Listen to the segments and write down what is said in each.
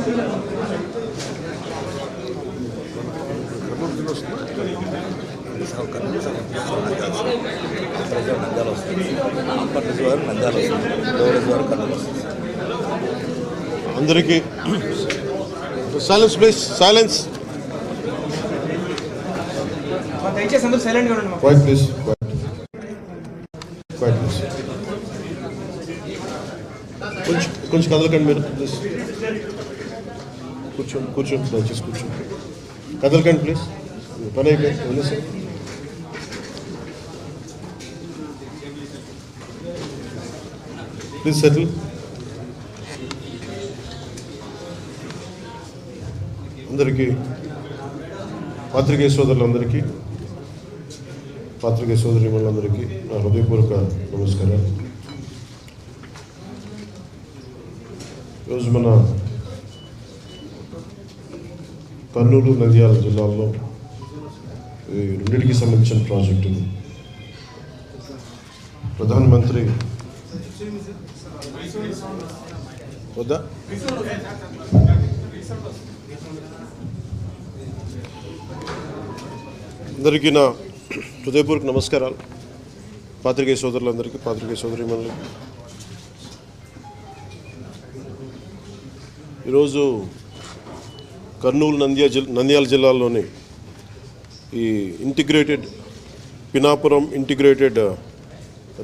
వస్తుంది అప్పటి నుంచి వారు వస్తుంది వారు కర్నూలు వస్తుంది అందరికీ సైలెన్స్ ప్లీజ్ సైలెన్స్ దయచేసి అందరూ సైలెంట్గా ఉండండి క్వైట్ ప్లీజ్ క్వైట్ ప్లీజ్ కొంచెం కొంచెం కదలకండి మీరు ప్లీజ్ కూర్చోండి కూర్చోండి దయచేసి కూర్చోండి కదలకండి ప్లీజ్ పని అయిపోయింది. సార్? ప్లీజ్ సెటిల్ అందరికీ పాత్రికేయ సోదరులందరికీ పాత్రికేయ సోదరిమణులందరికీ నా హృదయపూర్వక నమస్కారాలు. ఈరోజు మన కర్నూలు నంద్యాల జిల్లాల్లో ఈ రెండింటికి సంబంధించిన ప్రాజెక్టు ప్రధానమంత్రి వద్దా? అందరికీ నా హృదయపూర్వక నమస్కారాలు. పాత్రికేయ సోదరులందరికీ పాత్రికేయ సోదరిమణులకి ఈరోజు కర్నూలు నంద్యా జిల్ నంద్యాల జిల్లాలోని ఈ integrated Pinapuram integrated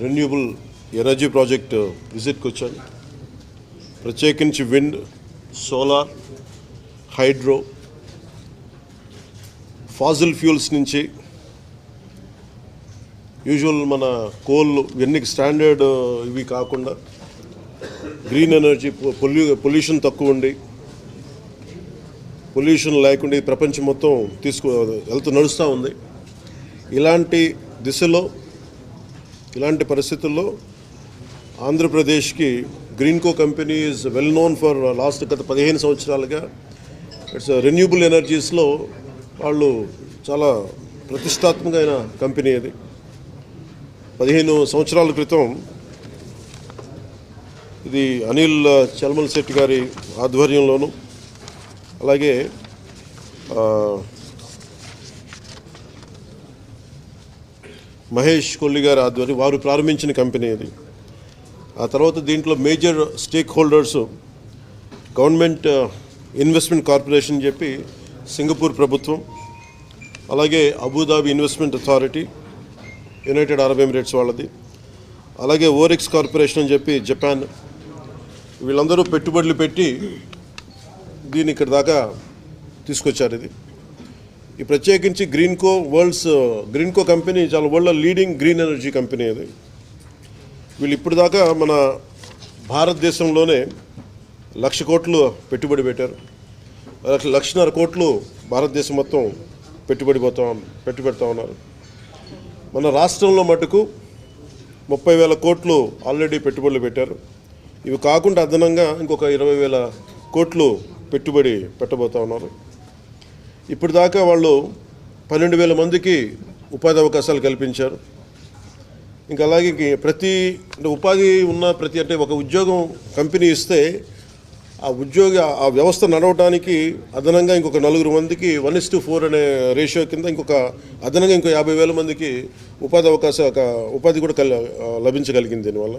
renewable energy project విజిట్కి వచ్చాను ప్రత్యేకించి wind solar hydro fossil fuels నుంచి యూజువల్ మన కోల్ ఇవన్నీ స్టాండర్డ్ ఇవి కాకుండా గ్రీన్ ఎనర్జీ పొల్యూ పొల్యూషన్ తక్కువ ఉండి పొల్యూషన్ లేకుండా ఈ ప్రపంచం మొత్తం తీసుకు వెళ్తూ నడుస్తూ ఉంది. ఇలాంటి దిశలో ఇలాంటి పరిస్థితుల్లో ఆంధ్రప్రదేశ్కి Greenko company is well known for last గత పదిహేను సంవత్సరాలుగా ఇట్స్ రెన్యూబుల్ ఎనర్జీస్లో వాళ్ళు చాలా ప్రతిష్టాత్మకమైన కంపెనీ అది. పదిహేను సంవత్సరాల క్రితం ఇది అనిల్ చల్మల్ శెట్టి గారి ఆధ్వర్యంలోనూ అలాగే మహేష్ కొల్లి గారి ఆధ్వర్యం వారు ప్రారంభించిన కంపెనీ ఇది ఆ తర్వాత దీంట్లో major stake holders government investment corporation చెప్పి సింగపూర్ ప్రభుత్వం అలాగే Abu Dhabi investment authority United Arab Emirates వాళ్ళది అలాగే ఓరెక్స్ కార్పొరేషన్ అని చెప్పి జపాన్ వీళ్ళందరూ పెట్టుబడులు పెట్టి దీన్ని ఇక్కడ దాకా తీసుకొచ్చారు ఇది. ఈ ప్రత్యేకించి గ్రీన్కో వరల్డ్స్ గ్రీన్కో కంపెనీ చాలా world leading green energy company అది. వీళ్ళు ఇప్పుడు దాకా మన భారతదేశంలోనే లక్ష కోట్లు పెట్టుబడి పెట్టారు. లక్షన్నర కోట్లు భారతదేశం మొత్తం పెట్టుబడి పోతా పెట్టుబెడతా ఉన్నారు. మన రాష్ట్రంలో మటుకు ముప్పై వేల కోట్లు ఆల్రెడీ పెట్టుబడులు పెట్టారు. ఇవి కాకుండా అదనంగా ఇంకొక ఇరవై వేల కోట్లు పెట్టుబడి పెట్టబోతా ఉన్నారు. ఇప్పుడు దాకా వాళ్ళు పన్నెండు వేల మందికి ఉపాధి అవకాశాలు కల్పించారు. ఇంకా అలాగే ప్రతి అంటే ఉపాధి ఉన్న ప్రతి అంటే ఒక ఉద్యోగం కంపెనీ ఇస్తే ఆ ఉద్యోగ ఆ వ్యవస్థ నడవడానికి అదనంగా ఇంకొక నలుగురు మందికి వన్ ఇస్ టు ఫోర్ అనే రేషియో కింద ఇంకొక అదనంగా ఇంకో యాభై వేల మందికి ఉపాధి అవకాశ ఒక ఉపాధి కూడా కల్ లభించగలిగింది దీనివల్ల.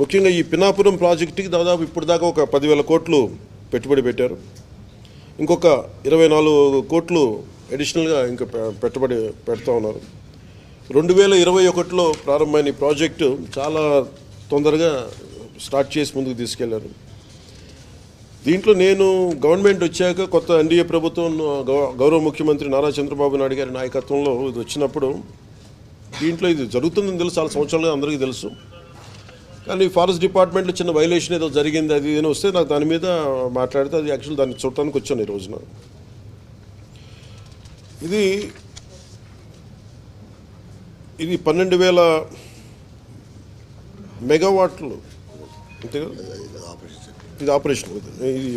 ముఖ్యంగా ఈ పినాపురం ప్రాజెక్టుకి దాదాపు ఇప్పుడు దాకా ఒక పదివేల కోట్లు పెట్టుబడి పెట్టారు. ఇంకొక ఇరవై నాలుగు కోట్లు అడిషనల్గా ఇంకా పెట్టుబడి పెడతా ఉన్నారు. రెండు వేల ఇరవై ఒకటిలో ప్రారంభమైన ఈ ప్రాజెక్టు చాలా తొందరగా స్టార్ట్ చేసి ముందుకు తీసుకెళ్ళారు. దీంట్లో నేను గవర్నమెంట్ వచ్చాక కొత్త ఎన్డీఏ ప్రభుత్వం గౌ- గౌరవ ముఖ్యమంత్రి నారా చంద్రబాబు నాయుడు గారి నాయకత్వంలో ఇది వచ్చినప్పుడు దీంట్లో ఇది జరుగుతుందని తెలుసు చాలా సంవత్సరాలుగా అందరికీ తెలుసు. కానీ ఫారెస్ట్ డిపార్ట్మెంట్లో చిన్న వైలేషన్ ఏదో జరిగింది అది ఏదో వస్తే నాకు దాని మీద మాట్లాడితే అది యాక్చువల్ దాన్ని చూడటానికి వచ్చాను ఈ రోజున. ఇది ఇది పన్నెండు వేల మెగావాట్లు. అంతే ఇది ఆపరేషన్ ఇది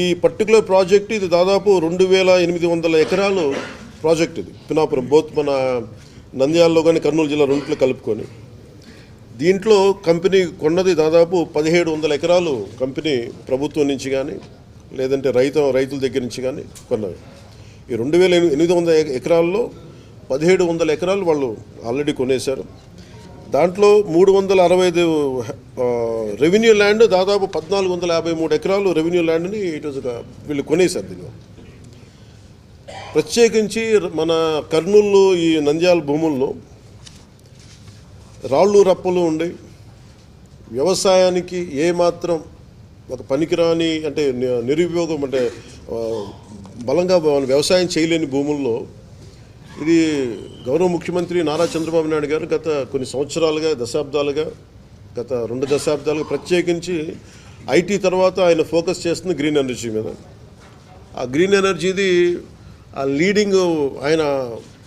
ఈ పర్టికులర్ ప్రాజెక్ట్ ఇది దాదాపు రెండు వేల ఎనిమిది వందల ఎకరాలు ప్రాజెక్ట్ ఇది. పినాపురం బోత్ మన నంద్యాలలో కానీ కర్నూలు జిల్లా రెంట్లో కలుపుకొని. దీంట్లో కంపెనీ కొన్నది దాదాపు పదిహేడు వందల ఎకరాలు కంపెనీ ప్రభుత్వం నుంచి కానీ లేదంటే రైతు రైతుల దగ్గర నుంచి కానీ కొన్నవి. ఈ రెండు వేల ఎనిమిది వందల ఎకరాల్లో పదిహేడు వందల ఎకరాలు వాళ్ళు ఆల్రెడీ కొనేశారు. దాంట్లో మూడు వందల అరవై ఐదు రెవెన్యూ ల్యాండ్ దాదాపు పద్నాలుగు వందల యాభై మూడు ఎకరాలు రెవెన్యూ ల్యాండ్ని ఇటు వీళ్ళు కొనేశారు దీనిలో. ప్రత్యేకించి మన కర్నూలు ఈ నంద్యాల భూముల్లో రాళ్ళు రప్పలు ఉండే వ్యవసాయానికి ఏమాత్రం ఒక పనికిరాని అంటే నిరుపయోగం అంటే బలంగా వ్యవసాయం చేయలేని భూముల్లో ఇది గౌరవ ముఖ్యమంత్రి నారా చంద్రబాబు నాయుడు గారు గత కొన్ని సంవత్సరాలుగా దశాబ్దాలుగా గత రెండు దశాబ్దాలుగా ప్రత్యేకించి ఐటీ తర్వాత ఆయన ఫోకస్ చేస్తుంది గ్రీన్ ఎనర్జీ మీద. ఆ గ్రీన్ ఎనర్జీది ఆ లీడింగ్ ఆయన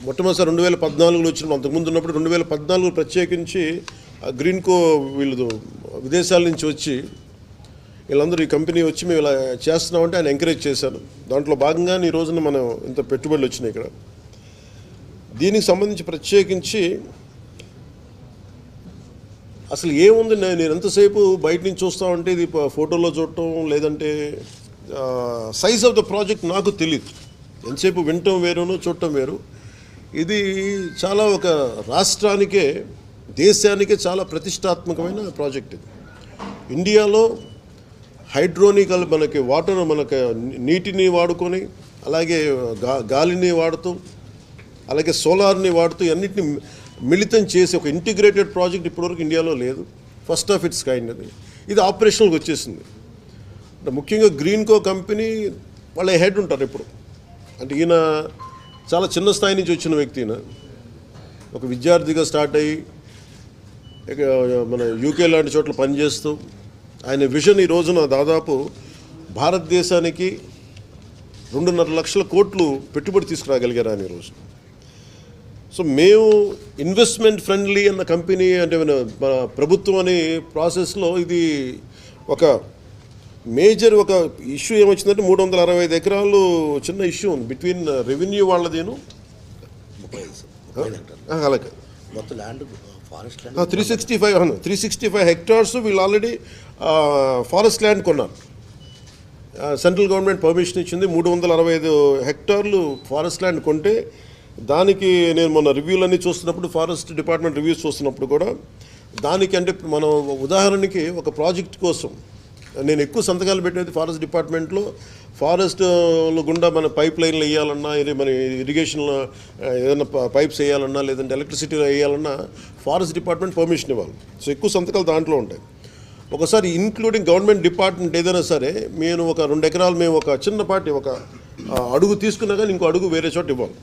మొట్టమొదటిసారి రెండు వేల పద్నాలుగులో వచ్చిన అంతకుముందు ఉన్నప్పుడు రెండు వేల పద్నాలుగు ప్రత్యేకించి ఆ గ్రీన్ కో వీళ్ళు విదేశాల నుంచి వచ్చి వీళ్ళందరూ ఈ కంపెనీ వచ్చి మేము ఇలా చేస్తున్నామంటే ఆయన ఎంకరేజ్ చేశాను దాంట్లో భాగంగానే ఈ రోజున మనం ఇంత పెట్టుబడులు వచ్చినాయి ఇక్కడ. దీనికి సంబంధించి ప్రత్యేకించి అసలు ఏముంది? నేను ఎంతసేపు బయట నుంచి చూస్తా ఉంటే ఇది ఫోటోలో చూడటం లేదంటే సైజ్ ఆఫ్ ద ప్రాజెక్ట్ నాకు తెలియదు ఎంతసేపు వినటం వేరును చూడటం వేరు. ఇది చాలా ఒక రాష్ట్రానికే దేశానికే చాలా ప్రతిష్టాత్మకమైన ప్రాజెక్ట్ ఇది. ఇండియాలో హైడ్రోనికల్ మనకి వాటర్ మనకి నీటిని వాడుకొని అలాగే గాలిని వాడుతూ అలాగే సోలార్ని వాడుతూ అన్నిటిని మిళితం చేసి ఒక ఇంటిగ్రేటెడ్ ప్రాజెక్ట్ ఇప్పటివరకు ఇండియాలో లేదు. ఫస్ట్ ఆఫ్ ఇట్స్ కైండ్ అది. ఇది ఆపరేషనల్కి వచ్చేసింది. ముఖ్యంగా గ్రీన్ కో కంపెనీ వాళ్ళ హెడ్ ఉంటారు ఇప్పుడు. అంటే ఈయన చాలా చిన్న స్థాయి నుంచి వచ్చిన వ్యక్తిన ఒక విద్యార్థిగా స్టార్ట్ అయ్యి మన యూకే లాంటి చోట్ల పనిచేస్తూ ఆయన విజన్ ఈ రోజున దాదాపు భారతదేశానికి రెండున్నర లక్షల కోట్లు పెట్టుబడి తీసుకురాగలిగారు ఆయన ఈరోజు సో మేము ఇన్వెస్ట్మెంట్ ఫ్రెండ్లీ అన్న కంపెనీ అంటే మన ప్రభుత్వం అనే ప్రాసెస్లో ఇది ఒక మేజర్ ఒక ఇష్యూ ఏమొచ్చిందంటే మూడు వందల అరవై ఐదు ఎకరాలు చిన్న ఇష్యూ ఉంది. బిట్వీన్ రెవెన్యూ వాళ్ళదేను? అలాగే. మొత్తం land forest land three sixty five అవును. త్రీ సిక్స్టీ ఫైవ్ హెక్టార్స్ వీళ్ళు ఆల్రెడీ ఫారెస్ట్ ల్యాండ్ కొన్నారు. సెంట్రల్ గవర్నమెంట్ పర్మిషన్ ఇచ్చింది. మూడు వందల అరవై ఐదు హెక్టార్లు ఫారెస్ట్ ల్యాండ్ కొంటే దానికి నేను మొన్న రివ్యూలన్నీ చూస్తున్నప్పుడు ఫారెస్ట్ డిపార్ట్మెంట్ రివ్యూస్ చూస్తున్నప్పుడు కూడా దానికి అంటే మనం ఉదాహరణకి ఒక ప్రాజెక్ట్ కోసం నేను ఎక్కువ సంతకాలు పెట్టేది ఫారెస్ట్ డిపార్ట్మెంట్లో. ఫారెస్ట్ గుండా మన పైప్ లైన్లు వేయాలన్నా ఇది మన ఇరిగేషన్లో ఏదైనా పైప్స్ వేయాలన్నా లేదంటే ఎలక్ట్రిసిటీ వేయాలన్నా ఫారెస్ట్ డిపార్ట్మెంట్ పర్మిషన్ ఇవ్వాలి. సో ఎక్కువ సంతకాలు దాంట్లో ఉంటాయి. ఒకసారి ఇంక్లూడింగ్ గవర్నమెంట్ డిపార్ట్మెంట్ ఏదైనా సరే నేను ఒక రెండు ఎకరాలు మేము ఒక చిన్నపాటి ఒక అడుగు తీసుకున్నా కానీ ఇంకో అడుగు వేరే చోట ఇవ్వాలి.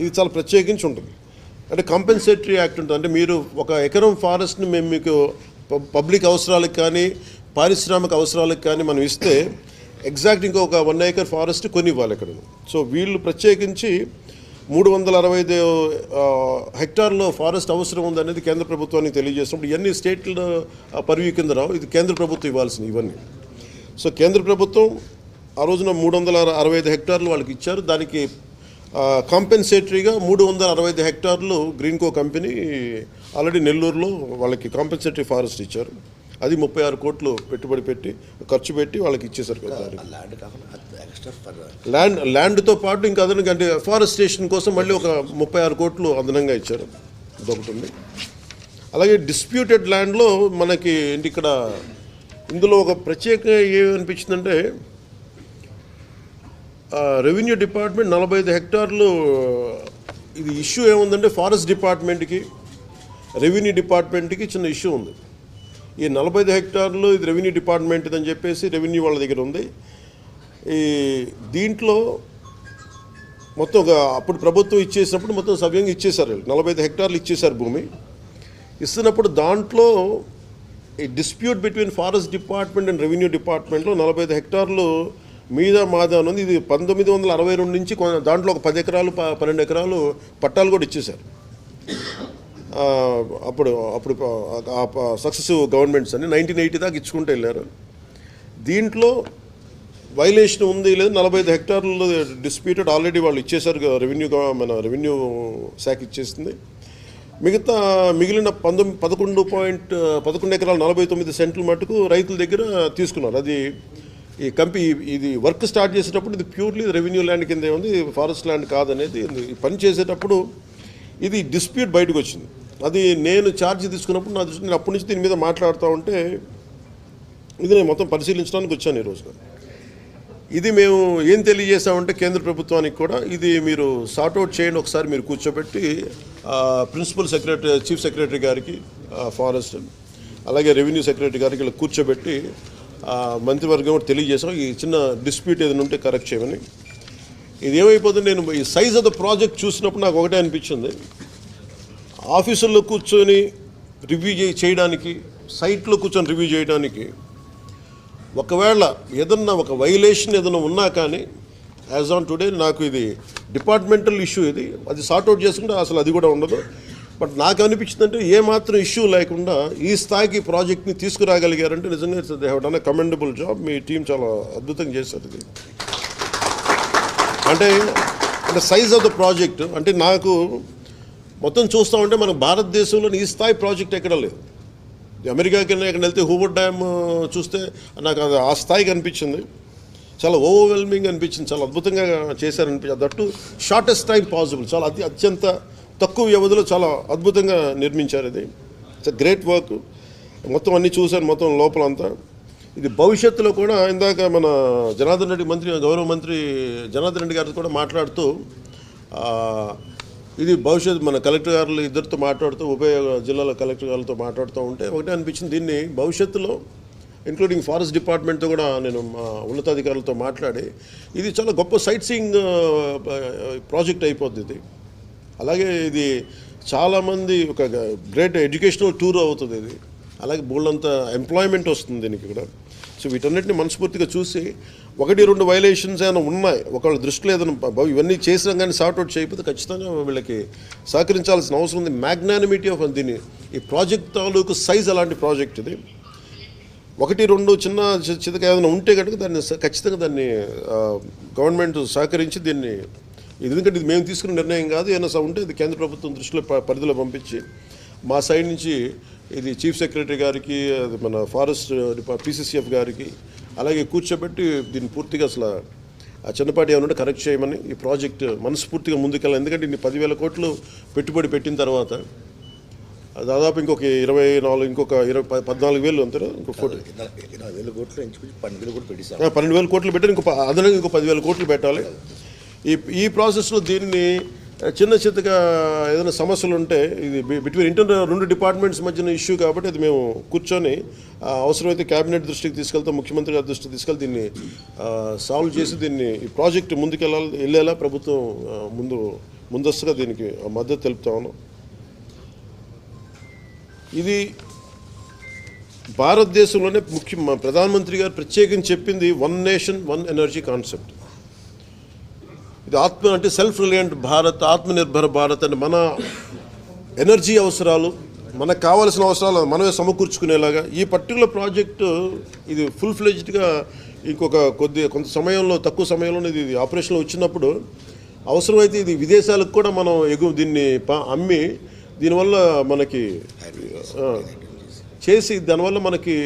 ఇది చాలా ప్రత్యేకించి ఉంటుంది. అంటే కంపెన్సేటరీ యాక్ట్ ఉంటుంది. అంటే మీరు ఒక ఎకరం ఫారెస్ట్ని మేము మీకు పబ్లిక్ అవసరాలకు కానీ పారిశ్రామిక అవసరాలకు కానీ మనం ఇస్తే ఎగ్జాక్ట్ ఇంకొక వన్ ఏకర్ ఫారెస్ట్ కొని ఇవ్వాలి ఇక్కడ సో వీళ్ళు ప్రత్యేకించి మూడు వందల అరవై ఐదు హెక్టార్లో ఫారెస్ట్ అవసరం ఉందనేది కేంద్ర ప్రభుత్వానికి తెలియజేసినప్పుడు ఇవన్నీ స్టేట్ల పరివి కింద రావు. ఇది కేంద్ర ప్రభుత్వం ఇవ్వాల్సింది ఇవన్నీ. సో కేంద్ర ప్రభుత్వం ఆ రోజున మూడు వందల అరవై ఐదు హెక్టార్లు వాళ్ళకి ఇచ్చారు. దానికి కాంపెన్సేటరీగా మూడు వందల అరవై ఐదు హెక్టార్లు గ్రీన్కో కంపెనీ ఆల్రెడీ నెల్లూరులో వాళ్ళకి కాంపెన్సేటరీ ఫారెస్ట్ ఇచ్చారు. అది ముప్పై ఆరు కోట్లు పెట్టుబడి పెట్టి ఖర్చు పెట్టి వాళ్ళకి ఇచ్చేసారు ల్యాండ్ ల్యాండ్తో పాటు ఇంకా అదనంగా అంటే ఫారెస్టేషన్ కోసం మళ్ళీ ఒక ముప్పై ఆరు కోట్లు అదనంగా ఇచ్చారు. ఉంది అలాగే డిస్ప్యూటెడ్ ల్యాండ్లో మనకి ఏంటి ఇక్కడ ఇందులో ఒక ప్రత్యేక ఏమనిపించిందంటే రెవెన్యూ డిపార్ట్మెంట్ నలభై ఐదు హెక్టార్లు ఇది ఇష్యూ ఏముందంటే ఫారెస్ట్ డిపార్ట్మెంట్కి రెవెన్యూ డిపార్ట్మెంట్కి చిన్న ఇష్యూ ఉంది. ఈ నలభై ఐదు హెక్టార్లు ఇది రెవెన్యూ డిపార్ట్మెంట్ అని చెప్పేసి రెవెన్యూ వాళ్ళ దగ్గర ఉంది. ఈ దీంట్లో మొత్తం అప్పుడు ప్రభుత్వం ఇచ్చేసినప్పుడు మొత్తం సవ్యంగా ఇచ్చేశారు నలభై ఐదు హెక్టార్లు ఇచ్చేశారు భూమి. ఇస్తున్నప్పుడు దాంట్లో ఈ dispute between forest department and revenue డిపార్ట్మెంట్లో నలభై ఐదు హెక్టార్లు మీద మాదా అని ఉంది. ఇది పంతొమ్మిది వందల అరవై రెండు నుంచి దాంట్లో ఒక పది ఎకరాలు పన్నెండు ఎకరాలు పట్టాలు కూడా ఇచ్చేశారు. అప్పుడు అప్పుడు సక్సెసివ్ గవర్నమెంట్స్ అని నైన్టీన్ ఎయిటీ దాకా ఇచ్చుకుంటూ వెళ్ళారు. దీంట్లో వైలేషన్ ఉంది లేదు నలభై ఐదు హెక్టార్లు డిస్ప్యూటెడ్ ఆల్రెడీ వాళ్ళు ఇచ్చేసారు రెవెన్యూ మన రెవెన్యూ శాఖ ఇచ్చేసింది. మిగతా మిగిలిన పంతొమ్మిది పదకొండు పాయింట్ పదకొండు ఎకరాల నలభై తొమ్మిది సెంట్లు మటుకు రైతుల దగ్గర తీసుకున్నారు. అది ఈ కంపెనీ ఇది వర్క్ స్టార్ట్ చేసేటప్పుడు ఇది ప్యూర్లీ రెవెన్యూ ల్యాండ్ కిందే ఉంది ఫారెస్ట్ ల్యాండ్ కాదనేది పని చేసేటప్పుడు ఇది డిస్ప్యూట్ బయటకు వచ్చింది. అది నేను ఛార్జ్ తీసుకున్నప్పుడు నా దృష్టి నేను అప్పటి నుంచి దీని మీద మాట్లాడుతూ ఉంటే ఇది నేను మొత్తం పరిశీలించడానికి వచ్చాను ఈ రోజున ఇది మేము ఏం తెలియజేసామంటే కేంద్ర ప్రభుత్వానికి కూడా ఇది మీరు సార్ట్అవుట్ చేయండి ఒకసారి మీరు కూర్చోబెట్టి ప్రిన్సిపల్ సెక్రటరీ చీఫ్ సెక్రటరీ గారికి ఫారెస్ట్ అలాగే రెవెన్యూ సెక్రటరీ గారికి ఇలా కూర్చోబెట్టి మంత్రివర్గం కూడా తెలియజేసాం ఈ చిన్న డిస్ప్యూట్ ఏదైనా ఉంటే కరెక్ట్ చేయమని. ఇది ఏమైపోతుంది? నేను ఈ సైజ్ ఆఫ్ ద ప్రాజెక్ట్ చూసినప్పుడు నాకు ఒకటే అనిపించింది. ఆఫీసుల్లో కూర్చొని రివ్యూ చే- చేయడానికి సైట్లో కూర్చొని రివ్యూ చేయడానికి ఒకవేళ ఏదన్నా ఒక వైలేషన్ ఏదైనా ఉన్నా కానీ యాజ్ ఆన్ టుడే నాకు ఇది డిపార్ట్మెంటల్ ఇష్యూ ఇది. అది సార్ట్అవుట్ చేసుకుంటే అసలు అది కూడా ఉండదు. బట్ నాకు అనిపించిందంటే ఏమాత్రం ఇష్యూ లేకుండా ఈ స్థాయికి ప్రాజెక్ట్ని తీసుకురాగలిగారంటే నిజంగా they have done commendable job me team చాలా అద్భుతంగా చేశారు ఇది. అంటే అంటే సైజ్ ఆఫ్ ద ప్రాజెక్ట్ అంటే నాకు మొత్తం చూస్తూ ఉంటే మన భారతదేశంలో ఈ స్థాయి ప్రాజెక్ట్ ఎక్కడ లేదు. అమెరికాకి ఎక్కడ వెళ్తే హూబర్ డ్యామ్ చూస్తే నాకు అది ఆ స్థాయికి అనిపించింది చాలా ఓవర్వెల్మింగ్ అనిపించింది. చాలా అద్భుతంగా చేశారనిపించింది. దట్టు షార్టెస్ట్ టైం పాసిబుల్ చాలా అతి అత్యంత తక్కువ వ్యవధిలో చాలా అద్భుతంగా నిర్మించారు ఇది. ఇట్స్ గ్రేట్ వర్క్ మొత్తం అన్నీ చూశాను మొత్తం లోపలంతా. ఇది భవిష్యత్తులో కూడా ఇందాక మన జనార్దన్ రెడ్డి మంత్రి గౌరవ మంత్రి జనార్దన్ రెడ్డి గారితో కూడా మాట్లాడుతూ ఇది భవిష్యత్తు మన కలెక్టర్ గారు ఇద్దరితో మాట్లాడుతూ ఉభయ జిల్లాల కలెక్టర్ గారితో మాట్లాడుతూ ఉంటే ఒకటే అనిపించింది. దీన్ని భవిష్యత్తులో ఇంక్లూడింగ్ ఫారెస్ట్ డిపార్ట్మెంట్తో కూడా నేను మా ఉన్నతాధికారులతో మాట్లాడి ఇది చాలా గొప్ప సైట్ సీయింగ్ ప్రాజెక్ట్ అయిపోద్ది ఇది. అలాగే ఇది చాలామంది ఒక గ్రేట్ ఎడ్యుకేషనల్ టూర్ అవుతుంది ఇది. అలాగే బోల్డంత ఎంప్లాయ్మెంట్ వస్తుంది దీనికి కూడా. సో వీటన్నిటిని మనస్ఫూర్తిగా చూసి ఒకటి రెండు వైలేషన్స్ ఏమైనా ఉన్నాయి ఒకళ్ళ దృష్టిలో ఏదైనా ఇవన్నీ చేసినా కానీ సార్ట్అవుట్ చేయకపోతే ఖచ్చితంగా వీళ్ళకి సహకరించాల్సిన అవసరం ఉంది. మ్యాగ్నానిమిటీ ఆఫ్ దీన్ని ఈ ప్రాజెక్ట్ తాలూకు సైజ్ అలాంటి ప్రాజెక్ట్ ఇది. ఒకటి రెండు చిన్న చి- చితక ఏదైనా ఉంటే కనుక దాన్ని ఖచ్చితంగా దాన్ని గవర్నమెంట్ సహకరించి దీన్ని ఇది ఎందుకంటే ఇది మేము తీసుకున్న నిర్ణయం కాదు ఏమైనా ఉంటే ఇది కేంద్ర ప్రభుత్వం దృష్టిలో పరిధిలో పంపించి మా సైడ్ నుంచి ఇది చీఫ్ సెక్రటరీ గారికి అది మన ఫారెస్ట్ పీసీసీఎఫ్ గారికి అలాగే కూర్చోబెట్టి దీన్ని పూర్తిగా అసలు ఆ చిన్నపాటి ఏమన్నా కరెక్ట్ చేయమని ఈ ప్రాజెక్ట్ మనస్ఫూర్తిగా ముందుకెళ్ళాలి. ఎందుకంటే ఇన్ని పదివేల కోట్లు పెట్టుబడి పెట్టిన తర్వాత దాదాపు ఇంకొక ఇరవై నాలుగు ఇంకొక ఇరవై పద్నాలుగు వేలు అంటారా ఇంకొక కోటి. ఇరవై వేల కోట్లు ఇంచుమించు పన్నెండు వేలు కోట్లు పెట్టి ఇంకో అదనంగా ఇంకో పదివేల కోట్లు పెట్టాలి. ఈ ఈ ప్రాసెస్లో దీన్ని చిన్న చిత్తగా ఏదైనా సమస్యలు ఉంటే ఇది బిట్వీన్ ఇంటర్ రెండు డిపార్ట్మెంట్స్ మధ్యన ఇష్యూ కాబట్టి అది మేము కూర్చొని అవసరమైతే క్యాబినెట్ దృష్టికి తీసుకెళ్తాం ముఖ్యమంత్రి గారి దృష్టికి తీసుకెళ్తే దీన్ని సాల్వ్ చేసి దీన్ని ఈ ప్రాజెక్ట్ ముందుకెళ్ళాలి వెళ్ళేలా ప్రభుత్వం ముందు ముందస్తుగా దీనికి మద్దతు తెలుపుతా ఉన్నాం. ఇది భారతదేశంలోనే ముఖ్య ప్రధానమంత్రి గారు ప్రత్యేకించి చెప్పింది one nation one energy concept ఇది ఆత్మ అంటే సెల్ఫ్ రిలయంట్ భారత్ ఆత్మనిర్భర భారత్ అని మన ఎనర్జీ అవసరాలు మనకు కావాల్సిన అవసరాలు మనమే సమకూర్చుకునేలాగా ఈ పర్టికులర్ ప్రాజెక్టు ఇది ఫుల్ ఫ్లెజ్డ్గా ఇంకొక కొద్ది కొంత సమయంలో తక్కువ సమయంలోనే ఇది ఆపరేషన్లో వచ్చినప్పుడు అవసరమైతే ఇది విదేశాలకు కూడా మనం ఎగువ దీన్ని అమ్మి దీనివల్ల మనకి చేసి దానివల్ల మనకి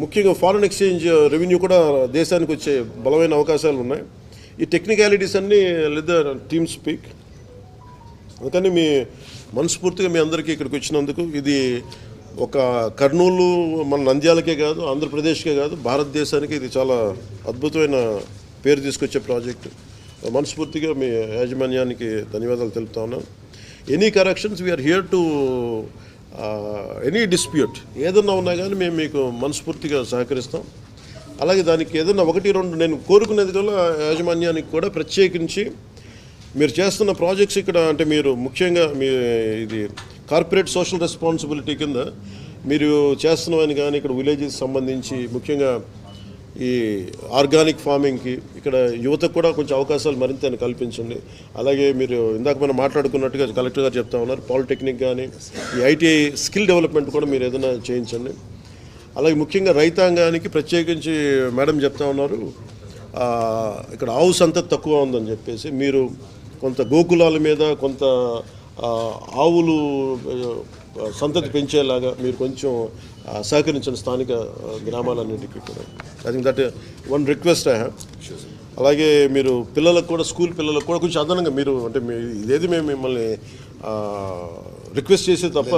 ముఖ్యంగా ఫారెన్ ఎక్స్చేంజ్ రెవెన్యూ కూడా దేశానికి వచ్చే బలమైన అవకాశాలు ఉన్నాయి. ఈ టెక్నికాలిటీస్ అన్నీ లేదా టీమ్ స్పీక్ అందుకని మీ మనస్ఫూర్తిగా మీ అందరికీ ఇక్కడికి వచ్చినందుకు ఇది ఒక కర్నూలు మన నంద్యాలకే కాదు ఆంధ్రప్రదేశ్కే కాదు భారతదేశానికి ఇది చాలా అద్భుతమైన పేరు తీసుకొచ్చే ప్రాజెక్టు. మనస్ఫూర్తిగా మీ యాజమాన్యానికి ధన్యవాదాలు తెలుపుతా ఉన్నాను any corrections we are here to any dispute ఏదన్నా ఉన్నా కానీ మేము మీకు మనస్ఫూర్తిగా సహకరిస్తాం. అలాగే దానికి ఏదైనా ఒకటి రెండు నేను కోరుకునేది కూడా యాజమాన్యానికి కూడా ప్రత్యేకించి మీరు చేస్తున్న ప్రాజెక్ట్స్ ఇక్కడ అంటే మీరు ముఖ్యంగా మీ ఇది కార్పొరేట్ సోషల్ రెస్పాన్సిబిలిటీ కింద మీరు చేస్తున్నవని కానీ ఇక్కడ విలేజెస్ సంబంధించి ముఖ్యంగా ఈ ఆర్గానిక్ ఫార్మింగ్కి ఇక్కడ యువతకు కూడా కొంచెం అవకాశాలు మరింత కల్పించండి. అలాగే మీరు ఇందాక మనం మాట్లాడుకున్నట్టుగా కలెక్టర్ గారు చెప్తా ఉన్నారు పాలిటెక్నిక్ కానీ ఈ ఐటీఐ స్కిల్ డెవలప్మెంట్ కూడా మీరు ఏదైనా చేయించండి. అలాగే ముఖ్యంగా రైతాంగానికి ప్రత్యేకించి మేడం చెప్తా ఉన్నారు ఇక్కడ ఆవు సంతతి తక్కువ ఉందని చెప్పేసి మీరు కొంత గోకులాల మీద కొంత ఆవులు సంతతి పెంచేలాగా మీరు కొంచెం సహకరించిన స్థానిక ఆ, గ్రామాలన్నిటికీ కూడా. I think that one request I have అలాగే మీరు పిల్లలకు కూడా స్కూల్ పిల్లలకు కూడా కొంచెం అదనంగా మీరు అంటే ఇదేది మేము మిమ్మల్ని రిక్వెస్ట్ చేసేది తప్ప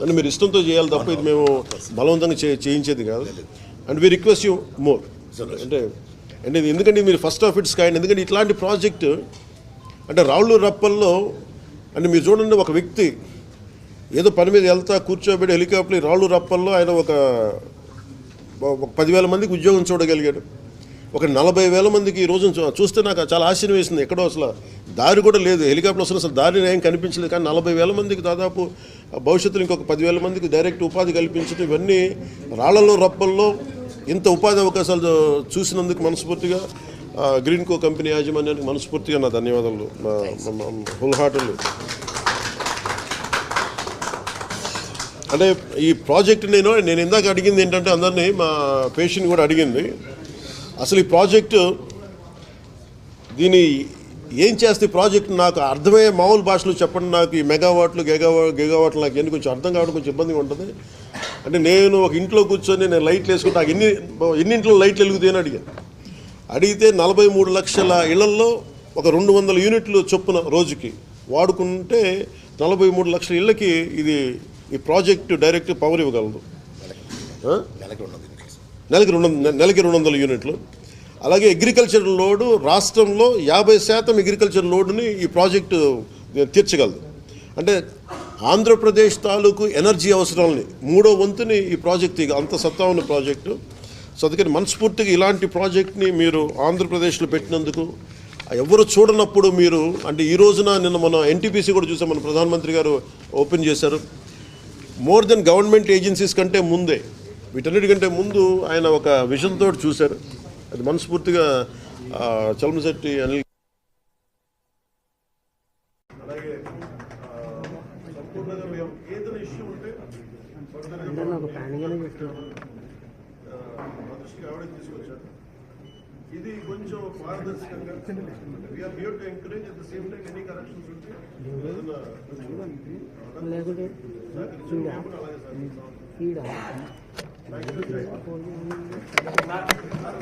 అంటే మీరు ఇష్టంతో చేయాలి తప్ప ఇది మేము బలవంతంగా చేయించేది కాదు. And we request you more అంటే అంటే ఇది ఎందుకంటే మీరు ఫస్ట్ ఆఫ్ ఇట్స్ కైండ్ ఎందుకంటే ఇట్లాంటి ప్రాజెక్టు అంటే రాళ్ళు రప్పల్లో అంటే మీరు చూడండి ఒక వ్యక్తి ఏదో పని మీద వెళ్తా కూర్చోబెట్టి హెలికాప్టర్ రాళ్ళు రప్పల్లో ఆయన ఒక ఒక పదివేల మందికి ఉద్యోగం చూడగలిగాడు. ఒక నలభై వేల మందికి ఈ రోజు చూస్తే నాకు చాలా ఆశ్చర్యం వేసింది. ఎక్కడో అసలు దారి కూడా లేదు. హెలికాప్టర్ వస్తున్న అసలు దారి ఏం కనిపించలేదు. కానీ నలభై వేల మందికి దాదాపు భవిష్యత్తులో ఇంకొక పదివేల మందికి డైరెక్ట్ ఉపాధి కల్పించడం ఇవన్నీ రాళ్ళలో రప్పల్లో ఇంత ఉపాధి అవకాశాలు చూసినందుకు మనస్ఫూర్తిగా గ్రీన్ కో కంపెనీ యాజమాన్యానికి మనస్ఫూర్తిగా నా ధన్యవాదాలు. ఫుల్ హార్టెడ్లీ అంటే ఈ ప్రాజెక్ట్ నేను నేను ఇందాక అడిగింది ఏంటంటే అందరినీ మా పేషెంట్ కూడా అడిగింది. అసలు ఈ ప్రాజెక్టు దీని ఏం చేస్తే ఈ ప్రాజెక్ట్ నాకు అర్థమయ్యే మామూలు భాషలో చెప్పండి. నాకు ఈ మెగావాట్లు గెగావా గిగావాట్లు నాకు ఎన్ని కొంచెం అర్థం కావడం కొంచెం ఇబ్బందిగా ఉంటుంది. అంటే నేను ఒక ఇంట్లో కూర్చొని నేను లైట్లు వేసుకుంటే. నాకు ఎన్ని ఎన్నింట్లో లైట్లు వెలుగుతాయి అని అడిగాను. అడిగితే నలభై మూడు లక్షల ఇళ్ళల్లో ఒక రెండు వందల యూనిట్లు చొప్పున రోజుకి వాడుకుంటే నలభై మూడు లక్షల ఇళ్ళకి ఇది ఈ ప్రాజెక్టు డైరెక్ట్ పవర్ ఇవ్వగలదు? నెలకి రెండు వంద- నెలకి రెండు వందల యూనిట్లు. అలాగే అగ్రికల్చర్ లోడు రాష్ట్రంలో యాభై శాతం అగ్రికల్చర్ లోడుని ఈ ప్రాజెక్టు తీర్చగలదు. అంటే ఆంధ్రప్రదేశ్ తాలూకు ఎనర్జీ అవసరాలని మూడో వంతుని ఈ ప్రాజెక్ట్ ఇక అంత సత్తా ఉన్న ప్రాజెక్టు. సో అందుకని మనస్ఫూర్తిగా ఇలాంటి ప్రాజెక్ట్ని మీరు ఆంధ్రప్రదేశ్లో పెట్టినందుకు ఎవరు చూడనప్పుడు మీరు అంటే ఈ రోజున నిన్న మన ఎన్టీపీసీ కూడా చూసాం మన ప్రధానమంత్రి గారు ఓపెన్ చేశారు. మోర్ దెన్ గవర్నమెంట్ ఏజెన్సీస్ కంటే ముందే వీటన్నిటికంటే ముందు ఆయన ఒక విజన్ తోటి చూశారు. అది మనస్ఫూర్తిగా చలమశెట్టి అనిల్ ఇది కొంచెం పారదర్శకంగా we are here to encourage at the same time any corrections ఉంటే ఏదైనా లేకుంటే చూడ ఈడ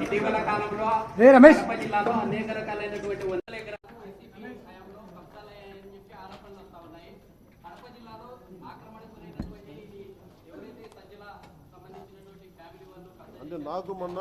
ఇటీవల కాలంలో జిల్లాలో అనేక రకాలైనటువంటి వందల ఎకరాల వైసీపీ హయాంలో కబ్జాలయ్యాయని చెప్పి ఆరోపణలు వస్తా ఉన్నాయి. కడప జిల్లాలో గురైనటువంటి ఇది ఎవరైతే సజ్జల సంబంధించినటువంటి ఫ్యామిలీ వాళ్ళు నాకు మొన్న